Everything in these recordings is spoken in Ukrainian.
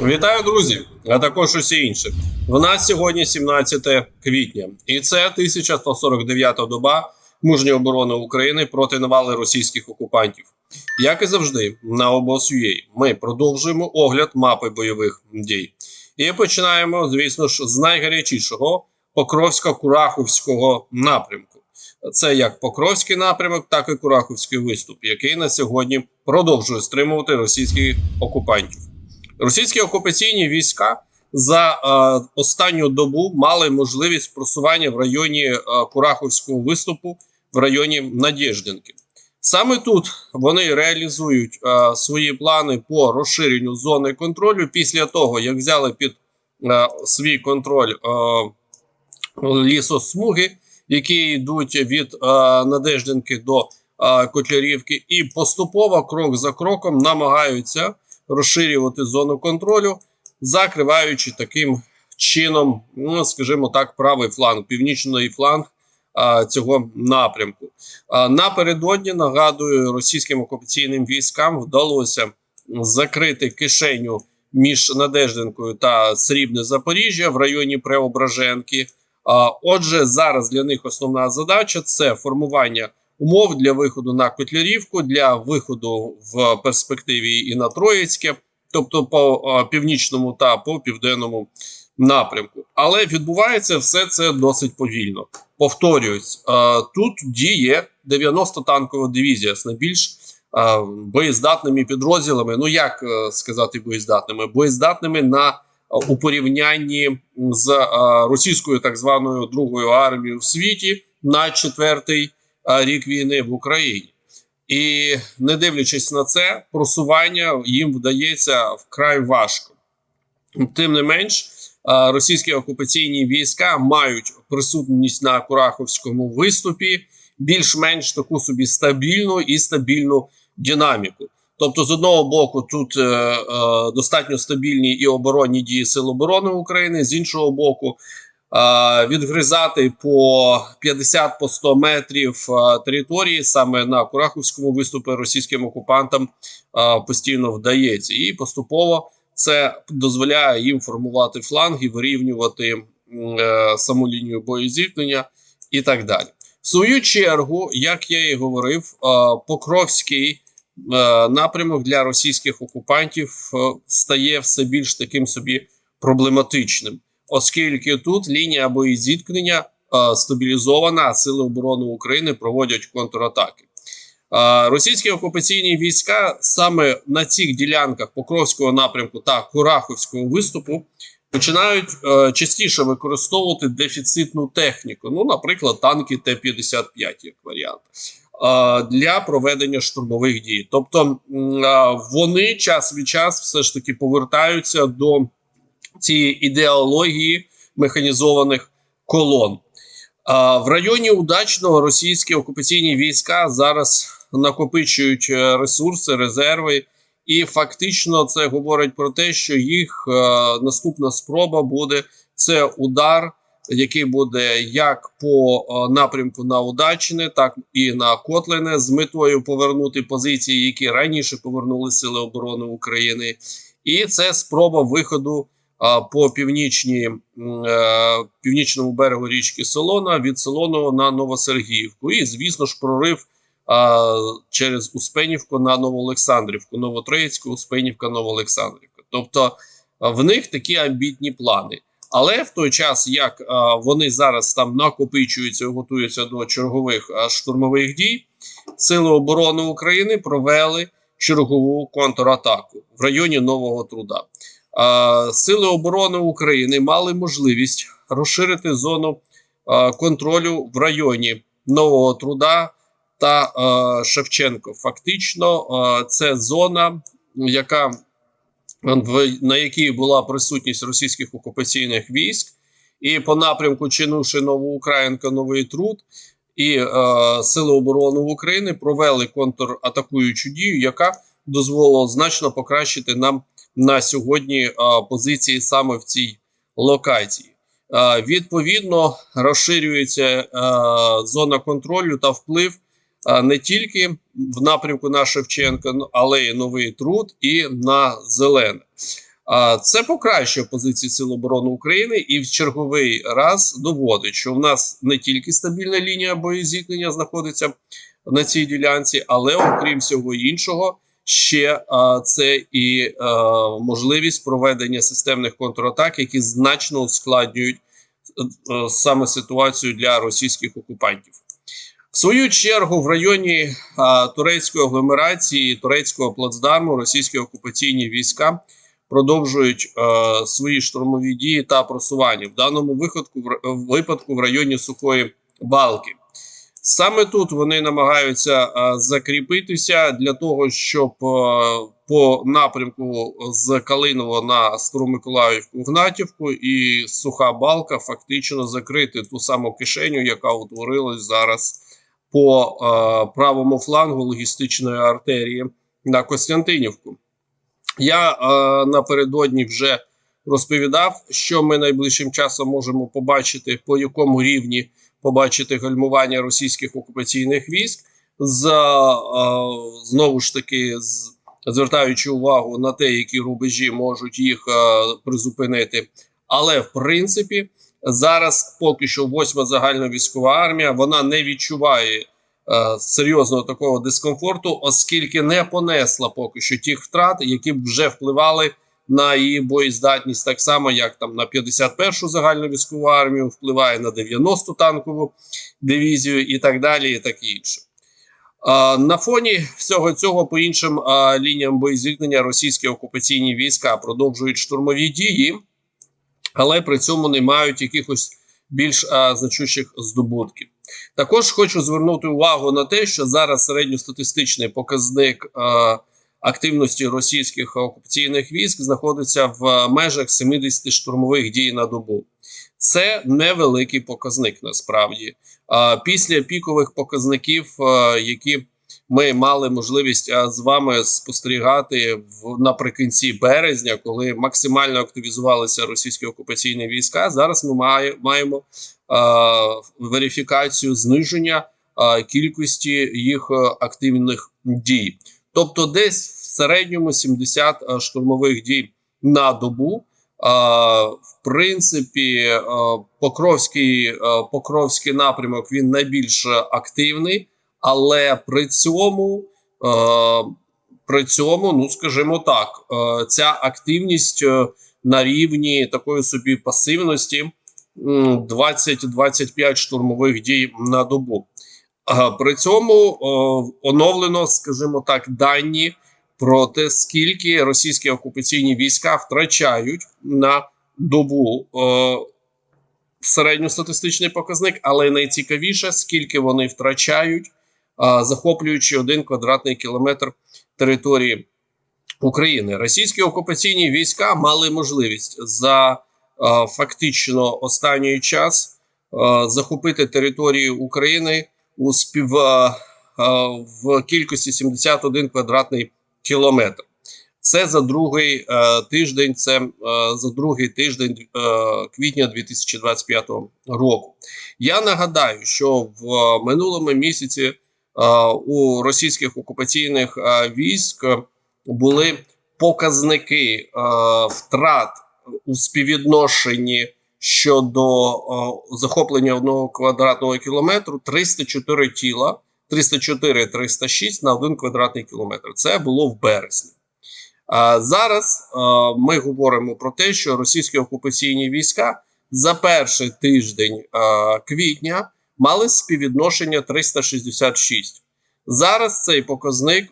Вітаю, друзі, а також усі інші. В нас сьогодні 17 квітня, і це 1149-та доба мужньої оборони України проти навали російських окупантів. Як і завжди, на обос.ua ми продовжуємо огляд мапи бойових дій. І починаємо, звісно ж, з найгарячішого Покровсько-Кураховського напрямку. Це як Покровський напрямок, так і Кураховський виступ, який на сьогодні продовжує стримувати російських окупантів. Російські окупаційні війська за е, останню добу мали можливість просування в районі е, Кураховського виступу в районі Надєждинки. Саме тут вони реалізують е, свої плани по розширенню зони контролю після того, як взяли під е, свій контроль е, лісосмуги, які йдуть від е, Надеждинки до е, Котлярівки, і поступово крок за кроком намагаються розширювати зону контролю, закриваючи таким чином, ну скажімо так, правий фланг, північний фланг а, цього напрямку. А, напередодні нагадую, російським окупаційним військам вдалося закрити кишеню між Надеждинкою та Срібне Запоріжжя в районі Преображенки. А, отже, зараз для них основна задача це формування умов для виходу на Котлярівку, для виходу в перспективі і на Троїцьке, тобто по північному та по південному напрямку. Але відбувається все це досить повільно. Повторююсь, тут діє 90 танкова дивізія з найбільш боєздатними підрозділами. Ну як е, сказати, боєздатними? Боєздатними на у порівнянні з російською так званою другою армією в світі на четвертий рік війни в Україні. І не дивлячись на це, просування їм вдається вкрай важко. Тим не менш, російські окупаційні війська мають присутність на Кураховському виступі більш-менш таку собі стабільну і стабільну динаміку. Тобто, з одного боку, тут е, е, достатньо стабільні і оборонні дії Сил оборони України, з іншого боку, відгризати по 50 по 100 метрів е, території саме на Кураховському виступі російським окупантам е, постійно вдається, і поступово це дозволяє їм формувати фланги, вирівнювати е, саму лінію боєзіткнення і так далі. В свою чергу, як я і говорив, е, Покровський е, напрямок для російських окупантів е, стає все більш таким собі проблематичним, оскільки тут лінія боєзіткнення е, стабілізована, а сили оборони України проводять контратаки. Е, Російські окупаційні війська саме на цих ділянках Покровського напрямку та Кураховського виступу починають е, частіше використовувати дефіцитну техніку. Ну, наприклад, танки Т-55 як варіант. е, Для проведення штурмових дій, тобто вони час від часу все ж таки повертаються до цієї ідеології механізованих колон. В районі удачного російські окупаційні війська зараз накопичують е, ресурси, резерви, і фактично це говорить про те, що їх е, наступна спроба буде це удар, який буде як по е, напрямку на Удачне, так і на Котлине, з метою повернути позиції, які раніше повернули Сили оборони України, і це спроба виходу по північній, е, північному берегу річки Солона від Солоного на Новосергіївку. І, звісно ж, прорив через Успенівку на Новоолександрівку, Новотроїцьку, Успенівка, Новоолександрівка. Тобто в них такі амбітні плани. Але в той час, як вони зараз там накопичуються, готуються до чергових штурмових дій, Сили оборони України провели чергову контратаку в районі Нового Труда. Сили оборони України мали можливість розширити зону контролю в районі Нового Труда та Шевченко. Фактично, це зона, яка на якій була присутність російських окупаційних військ, і по напрямку Чинуши Новоукраїнка, Новий Труд. І е, Сили оборони України провели контратакуючу дію, яка дозволила значно покращити нам на сьогодні позиції саме в цій локації. Відповідно, розширюється зона контролю та вплив не тільки в напрямку на Шевченка, ну, але й новий труд і на зелене. Це покращує позиції Сил оборони України і в черговий раз доводить, що в нас не тільки стабільна лінія боєзіткнення знаходиться на цій ділянці, але окрім всього іншого, ще а, це і а, можливість проведення системних контратак, які значно ускладнюють е, саме ситуацію для російських окупантів. В свою чергу, в районі а, турецької агломерації, турецького плацдарму, російські окупаційні війська продовжують е, свої штурмові дії та просування в даному випадку в, випадку в районі сухої балки. Саме тут вони намагаються е, закріпитися для того, щоб е, по напрямку з Калиново на Старомиколаївку Гнатівку і суха балка фактично закрити ту саму кишеню, яка утворилась зараз по е, правому флангу логістичної артерії на Костянтинівку. Я напередодні вже розповідав, що ми найближчим часом можемо побачити, по якому рівні побачити гальмування російських окупаційних військ, з е, знову ж таки з звертаючи увагу на те, які рубежі можуть їх призупинити. Але в принципі зараз поки що восьма загальна військова армія вона не відчуває серйозного такого дискомфорту, оскільки не понесла поки що тих втрат, які б вже впливали на її боєздатність, так само як там на 51-шу загальну військову армію, впливає на 90-ту танкову дивізію і так далі, і так інше. На фоні всього цього по іншим лініям боєзіткнення російські окупаційні війська продовжують штурмові дії, але при цьому не мають якихось більш значущих здобутків. Також хочу звернути увагу на те, що зараз середньостатистичний показник а, активності російських окупаційних військ знаходиться в межах 70 штурмових дій на добу. Це невеликий показник насправді. Після пікових показників, які ми мали можливість з вами спостерігати в наприкінці березня, коли максимально активізувалися російські окупаційні війська. Зараз ми має, маємо верифікацію зниження кількості їх активних дій. Тобто, десь середньому 70 штурмових дій на добу. В принципі, Покровський, Покровський напрямок він найбільш активний, але при цьому, при цьому, ну скажімо так, ця активність на рівні такої собі пасивності 20-25 штурмових дій на добу. При цьому оновлено, скажімо так, дані про те, скільки російські окупаційні війська втрачають на добу о, середньостатистичний показник, але найцікавіше, скільки вони втрачають, а, захоплюючи один квадратний кілометр території України. Російські окупаційні війська мали можливість за а, фактично останній час а, захопити територію України у спів в кількості 71 квадратний кілометр. Це за другий е, тиждень. Це е, за другий тиждень е, квітня 2025 року. Я нагадаю, що в минулому місяці е, у російських окупаційних е, військ були показники е, втрат у співвідношенні щодо е, захоплення одного квадратного кілометру 304 тіла. 304-306 на один квадратний кілометр. Це було в березні. А зараз а, ми говоримо про те, що російські окупаційні війська за перший тиждень а, квітня мали співвідношення 366. Зараз цей показник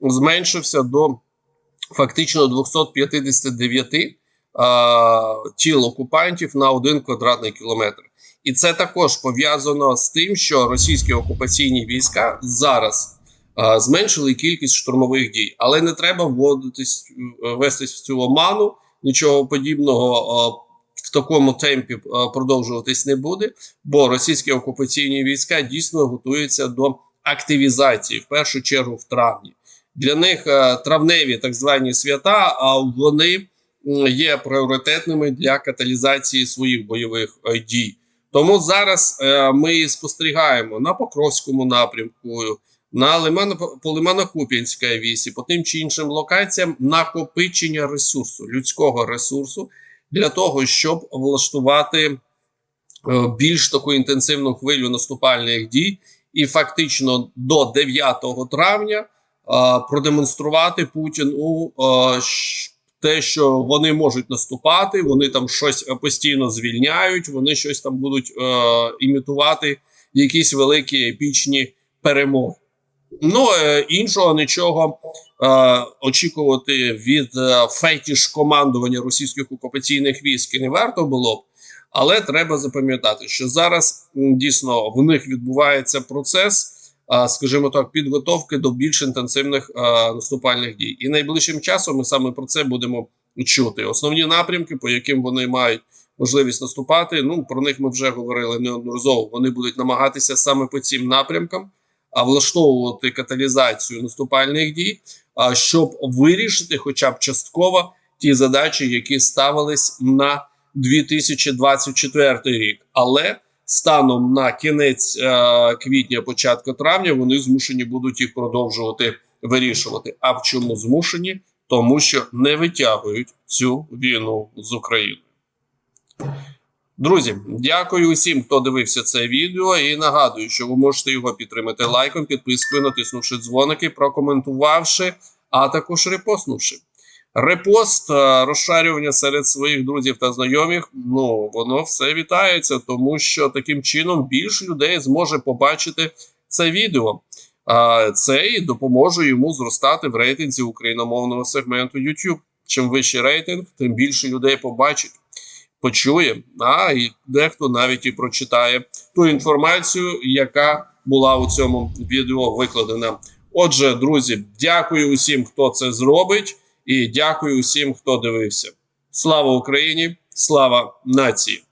зменшився до фактично 259 а, тіл окупантів на один квадратний кілометр. І це також пов'язано з тим, що російські окупаційні війська зараз а, зменшили кількість штурмових дій, але не треба вводитись е, вестись в цю оману. Нічого подібного а, в такому темпі а, продовжуватись не буде, бо російські окупаційні війська дійсно готуються до активізації в першу чергу в травні. Для них а, травневі так звані свята, а вони є пріоритетними для каталізації своїх бойових е, дій. Тому зараз е, ми спостерігаємо на Покровському напрямку, на Лимано, по Лимано-Куп'янській вісі, по тим чи іншим локаціям накопичення ресурсу, людського ресурсу для того, щоб влаштувати е, більш таку інтенсивну хвилю наступальних дій, і фактично до 9 травня е, продемонструвати Путіну е, те, що вони можуть наступати, вони там щось е, постійно звільняють, вони щось там будуть е, імітувати, якісь великі епічні перемоги. Ну е, іншого нічого е, очікувати від е, фетіш командування російських окупаційних військ не варто було б. Але треба запам'ятати, що зараз дійсно в них відбувається процес, скажімо так, підготовки до більш інтенсивних наступальних дій. І найближчим часом ми саме про це будемо чути. Основні напрямки, по яким вони мають можливість наступати. Ну про них ми вже говорили неодноразово. Вони будуть намагатися саме по цим напрямкам а, влаштовувати каталізацію наступальних дій, а, щоб вирішити, хоча б частково, ті задачі, які ставились на 2024 рік. Але станом на кінець е, квітня, початку травня, вони змушені будуть їх продовжувати вирішувати. А в чому змушені? Тому що не витягують цю війну з України. Друзі, дякую усім, хто дивився це відео. І нагадую, що ви можете його підтримати лайком, підпискою, натиснувши дзвоники, прокоментувавши, а також репостнувши. Репост, е, розшарювання серед своїх друзів та знайомих. Ну воно все вітається, тому що таким чином більше людей зможе побачити це відео. А це і допоможе йому зростати в рейтинзі україномовного сегменту YouTube. Чим вищий рейтинг, тим більше людей побачить, почує, а і дехто навіть і прочитає ту інформацію, яка була у цьому відео викладена. Отже, друзі, дякую усім, хто це зробить, і дякую усім, хто дивився. Слава Україні! Слава нації!